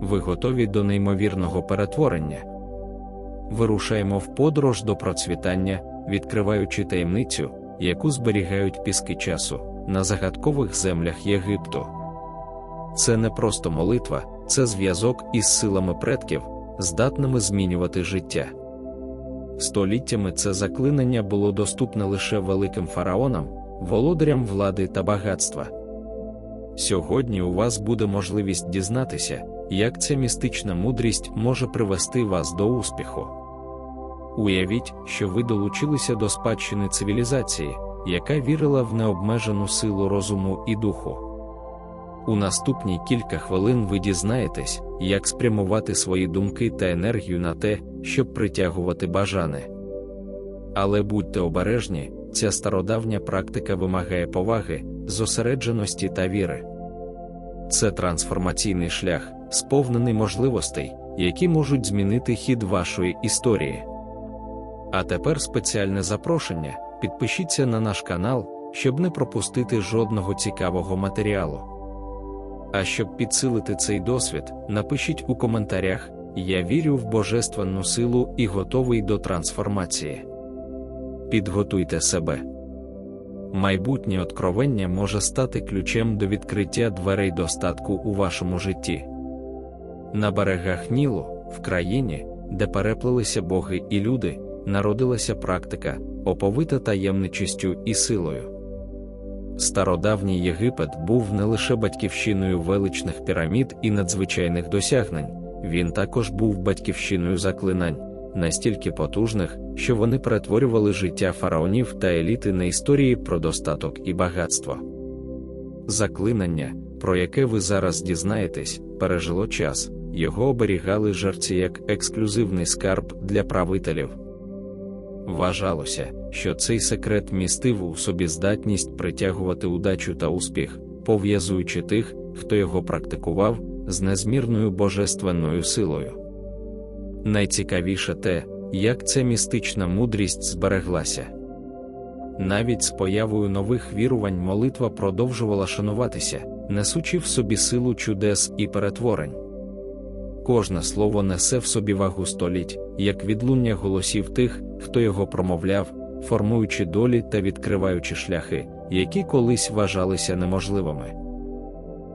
Ви готові до неймовірного перетворення. Вирушаємо в подорож до процвітання, відкриваючи таємницю, яку зберігають піски часу на загадкових землях Єгипту. Це не просто молитва, це зв'язок із силами предків, здатними змінювати життя. Століттями це заклинання було доступне лише великим фараонам, володарям влади та багатства. Сьогодні у вас буде можливість дізнатися, як ця містична мудрість може привести вас до успіху. Уявіть, що ви долучилися до спадщини цивілізації, яка вірила в необмежену силу розуму і духу. У наступні кілька хвилин ви дізнаєтесь, як спрямувати свої думки та енергію на те, щоб притягувати бажане. Але будьте обережні, ця стародавня практика вимагає поваги, зосередженості та віри. Це трансформаційний шлях, сповнений можливостей, які можуть змінити хід вашої історії. А тепер спеціальне запрошення: підпишіться на наш канал, щоб не пропустити жодного цікавого матеріалу. А щоб підсилити цей досвід, напишіть у коментарях: Я вірю в божественну силу і готовий до трансформації. Підготуйте себе. Майбутнє откровення може стати ключем до відкриття дверей достатку у вашому житті. На берегах Нілу, в країні, де переплилися боги і люди, народилася практика, оповита таємничістю і силою. Стародавній Єгипет був не лише батьківщиною величних пірамід і надзвичайних досягнень, він також був батьківщиною заклинань, настільки потужних, що вони перетворювали життя фараонів та еліти на історії про достаток і багатство. Заклинання, про яке ви зараз дізнаєтесь, пережило час, його оберігали жерці як ексклюзивний скарб для правителів. Вважалося, що цей секрет містив у собі здатність притягувати удачу та успіх, пов'язуючи тих, хто його практикував, з незмірною божественною силою. Найцікавіше те, як ця містична мудрість збереглася. Навіть з появою нових вірувань молитва продовжувала шануватися, несучи в собі силу чудес і перетворень. Кожне слово несе в собі вагу століть, як відлуння голосів тих, хто його промовляв, формуючи долі та відкриваючи шляхи, які колись вважалися неможливими.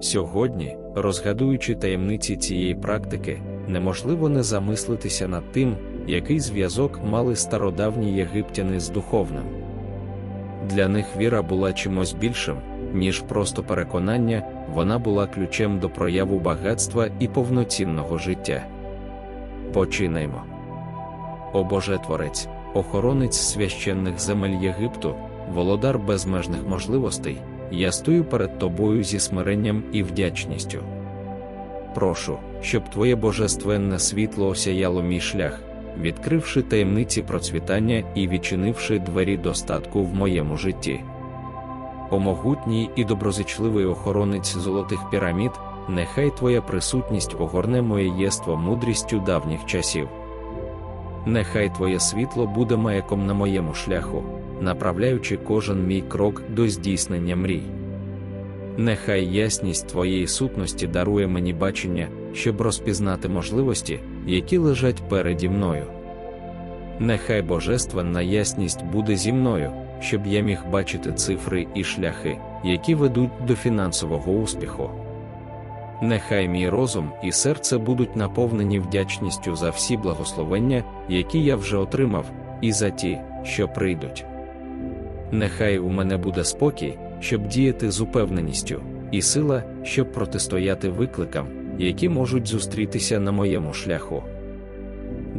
Сьогодні, розгадуючи таємниці цієї практики, неможливо не замислитися над тим, який зв'язок мали стародавні єгиптяни з духовним. Для них віра була чимось більшим, ніж просто переконання, вона була ключем до прояву багатства і повноцінного життя. Починаймо. О Боже Творець, охоронець священних земель Єгипту, володар безмежних можливостей, я стою перед тобою зі смиренням і вдячністю. Прошу, щоб Твоє божественне світло осяяло мій шлях, відкривши таємниці процвітання і відчинивши двері достатку в моєму житті. О могутній і доброзичливий охоронець золотих пірамід, нехай Твоя присутність огорне моє єство мудрістю давніх часів. Нехай Твоє світло буде маяком на моєму шляху, направляючи кожен мій крок до здійснення мрій. Нехай ясність Твоєї сутності дарує мені бачення, щоб розпізнати можливості, які лежать переді мною. Нехай божественна ясність буде зі мною, щоб я міг бачити цифри і шляхи, які ведуть до фінансового успіху. Нехай мій розум і серце будуть наповнені вдячністю за всі благословення, які я вже отримав, і за ті, що прийдуть. Нехай у мене буде спокій, щоб діяти з упевненістю, і сила, щоб протистояти викликам, які можуть зустрітися на моєму шляху.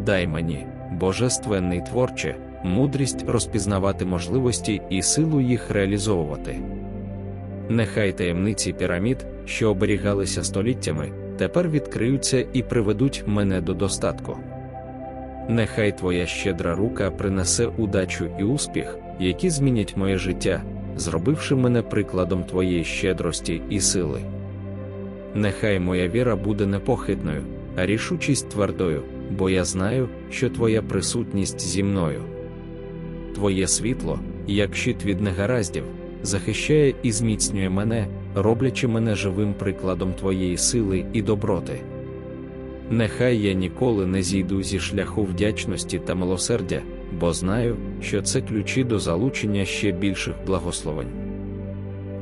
Дай мені, божественний творче, мудрість розпізнавати можливості і силу їх реалізовувати. Нехай таємниці пірамід, що оберігалися століттями, тепер відкриються і приведуть мене до достатку. Нехай Твоя щедра рука принесе удачу і успіх, які змінять моє життя, зробивши мене прикладом Твоєї щедрості і сили. Нехай моя віра буде непохитною, а рішучість твердою, бо я знаю, що Твоя присутність зі мною. Твоє світло, як щит від негараздів, захищає і зміцнює мене, роблячи мене живим прикладом Твоєї сили і доброти. Нехай я ніколи не зійду зі шляху вдячності та милосердя, бо знаю, що це ключі до залучення ще більших благословень.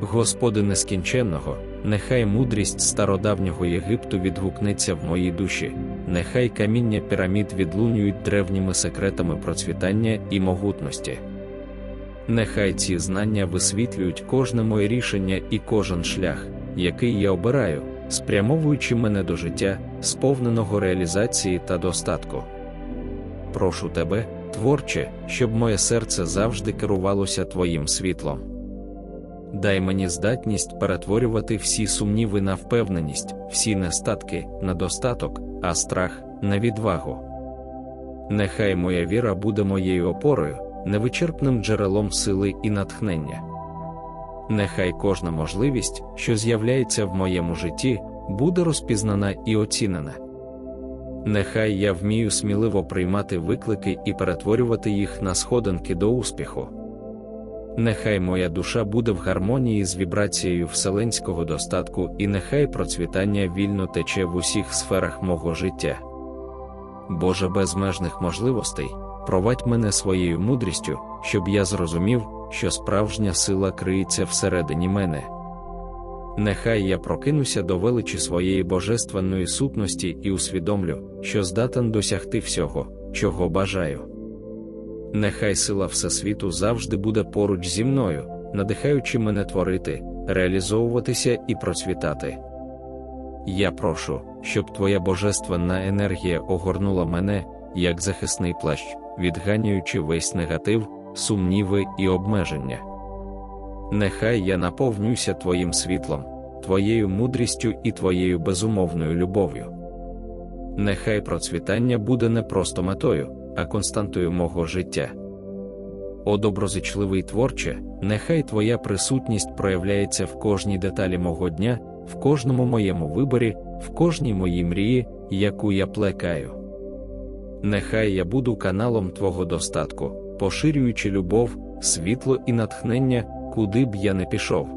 Господи нескінченного, нехай мудрість стародавнього Єгипту відгукнеться в моїй душі, нехай каміння пірамід відлунюють древніми секретами процвітання і могутності. Нехай ці знання висвітлюють кожне моє рішення і кожен шлях, який я обираю, спрямовуючи мене до життя, сповненого реалізації та достатку. Прошу тебе, творче, щоб моє серце завжди керувалося Твоїм світлом. Дай мені здатність перетворювати всі сумніви на впевненість, всі нестатки на достаток, а страх на відвагу. Нехай моя віра буде моєю опорою, невичерпним джерелом сили і натхнення. Нехай кожна можливість, що з'являється в моєму житті, буде розпізнана і оцінена. Нехай я вмію сміливо приймати виклики і перетворювати їх на сходинки до успіху. Нехай моя душа буде в гармонії з вібрацією вселенського достатку, і нехай процвітання вільно тече в усіх сферах мого життя. Боже безмежних можливостей, провадь мене своєю мудрістю, щоб я зрозумів, що справжня сила криється всередині мене. Нехай я прокинуся до величі своєї божественної сутності і усвідомлю, що здатен досягти всього, чого бажаю. Нехай сила Всесвіту завжди буде поруч зі мною, надихаючи мене творити, реалізовуватися і процвітати. Я прошу, щоб Твоя божественна енергія огорнула мене, як захисний плащ, відганяючи весь негатив, сумніви і обмеження. Нехай я наповнюся Твоїм світлом, Твоєю мудрістю і Твоєю безумовною любов'ю. Нехай процвітання буде не просто метою, а константою мого життя. О доброзичливий творче, нехай Твоя присутність проявляється в кожній деталі мого дня, в кожному моєму виборі, в кожній моїй мрії, яку я плекаю. Нехай я буду каналом Твого достатку, поширюючи любов, світло і натхнення, куди б я не пішов.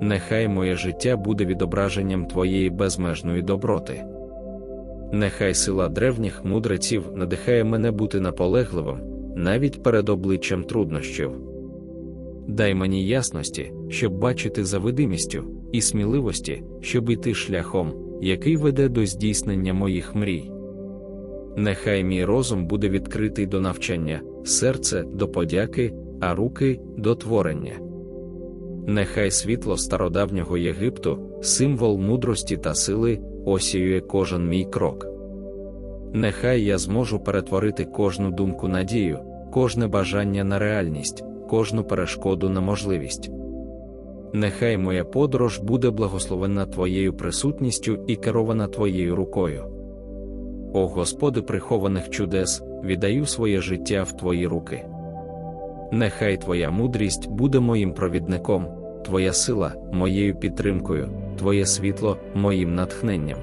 Нехай моє життя буде відображенням Твоєї безмежної доброти. Нехай сила древніх мудреців надихає мене бути наполегливим, навіть перед обличчям труднощів. Дай мені ясності, щоб бачити за видимістю, і сміливості, щоб йти шляхом, який веде до здійснення моїх мрій. Нехай мій розум буде відкритий до навчання, серце до подяки, а руки до творення. Нехай світло стародавнього Єгипту, символ мудрості та сили, осіює кожен мій крок. Нехай я зможу перетворити кожну думку на дію, кожне бажання на реальність, кожну перешкоду на можливість. Нехай моя подорож буде благословена Твоєю присутністю і керована Твоєю рукою. О Господи прихованих чудес, віддаю своє життя в Твої руки. Нехай Твоя мудрість буде моїм провідником, Твоя сила моєю підтримкою, Твоє світло моїм натхненням.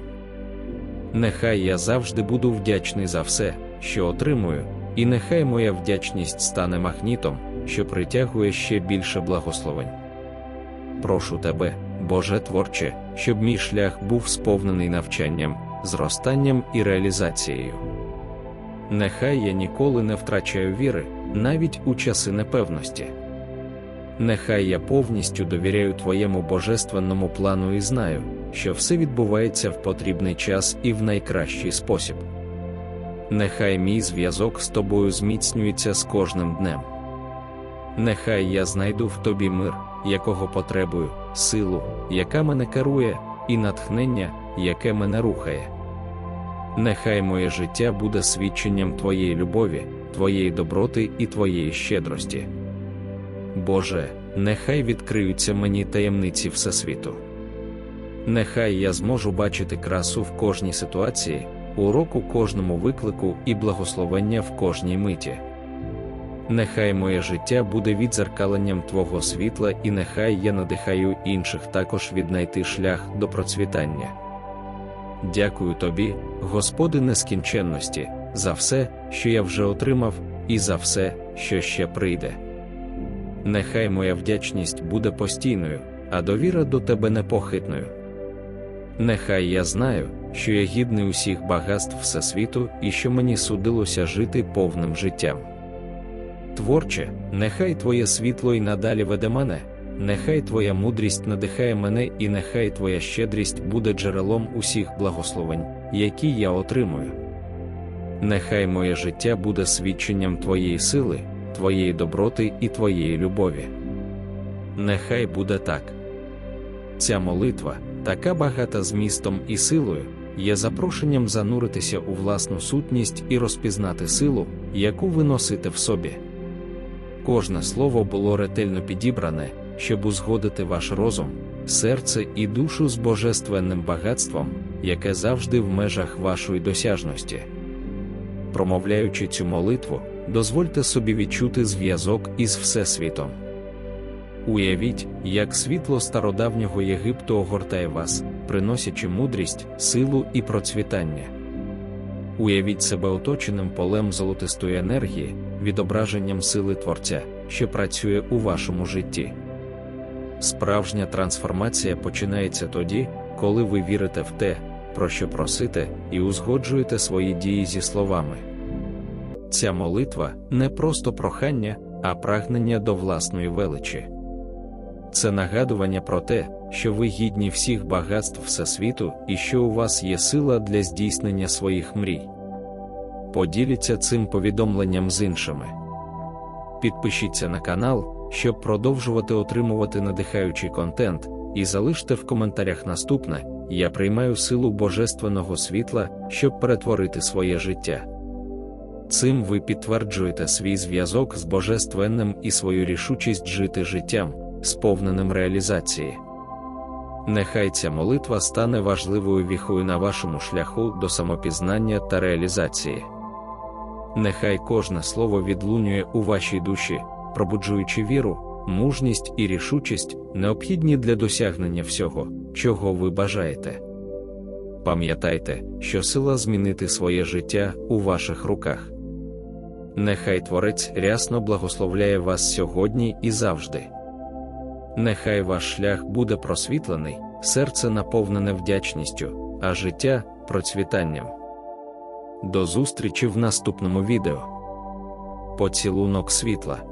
Нехай я завжди буду вдячний за все, що отримую, і нехай моя вдячність стане магнітом, що притягує ще більше благословень. Прошу тебе, Боже творче, щоб мій шлях був сповнений навчанням, зростанням і реалізацією. Нехай я ніколи не втрачаю віри, навіть у часи непевності. Нехай я повністю довіряю Твоєму божественному плану і знаю, що все відбувається в потрібний час і в найкращий спосіб. Нехай мій зв'язок з тобою зміцнюється з кожним днем. Нехай я знайду в тобі мир, якого потребую, силу, яка мене керує, і натхнення, яке мене рухає. Нехай моє життя буде свідченням Твоєї любові, Твоєї доброти і Твоєї щедрості. Боже, нехай відкриються мені таємниці Всесвіту. Нехай я зможу бачити красу в кожній ситуації, урок у кожному виклику і благословення в кожній миті. Нехай моє життя буде відзеркаленням Твого світла, і нехай я надихаю інших також віднайти шлях до процвітання. Дякую тобі, Господи нескінченності, за все, що я вже отримав, і за все, що ще прийде. Нехай моя вдячність буде постійною, а довіра до тебе непохитною. Нехай я знаю, що я гідний усіх багатств Всесвіту і що мені судилося жити повним життям. Творче, нехай Твоє світло й надалі веде мене, нехай Твоя мудрість надихає мене, і нехай Твоя щедрість буде джерелом усіх благословень, які я отримую. Нехай моє життя буде свідченням Твоєї сили, Твоєї доброти і Твоєї любові. Нехай буде так. Ця молитва, така багата змістом і силою, є запрошенням зануритися у власну сутність і розпізнати силу, яку ви носите в собі. Кожне слово було ретельно підібране, щоб узгодити ваш розум, серце і душу з божественним багатством, яке завжди в межах вашої досяжності. Промовляючи цю молитву, дозвольте собі відчути зв'язок із Всесвітом. Уявіть, як світло стародавнього Єгипту огортає вас, приносячи мудрість, силу і процвітання. Уявіть себе оточеним полем золотистої енергії, відображенням сили Творця, що працює у вашому житті. Справжня трансформація починається тоді, коли ви вірите в те, про що просите, і узгоджуєте свої дії зі словами. Ця молитва не просто прохання, а прагнення до власної величі. Це нагадування про те, що ви гідні всіх багатств Всесвіту і що у вас є сила для здійснення своїх мрій. Поділіться цим повідомленням з іншими. Підпишіться на канал, щоб продовжувати отримувати надихаючий контент, і залиште в коментарях наступне: Я приймаю силу Божественного світла, щоб перетворити своє життя. Цим ви підтверджуєте свій зв'язок з Божественним і свою рішучість жити життям, сповненим реалізації. Нехай ця молитва стане важливою віхою на вашому шляху до самопізнання та реалізації. Нехай кожне слово відлунює у вашій душі, пробуджуючи віру, мужність і рішучість, необхідні для досягнення всього, чого ви бажаєте. Пам'ятайте, що сила змінити своє життя у ваших руках. Нехай Творець рясно благословляє вас сьогодні і завжди. Нехай ваш шлях буде просвітлений, серце наповнене вдячністю, а життя процвітанням. До зустрічі в наступному відео. Поцілунок світла.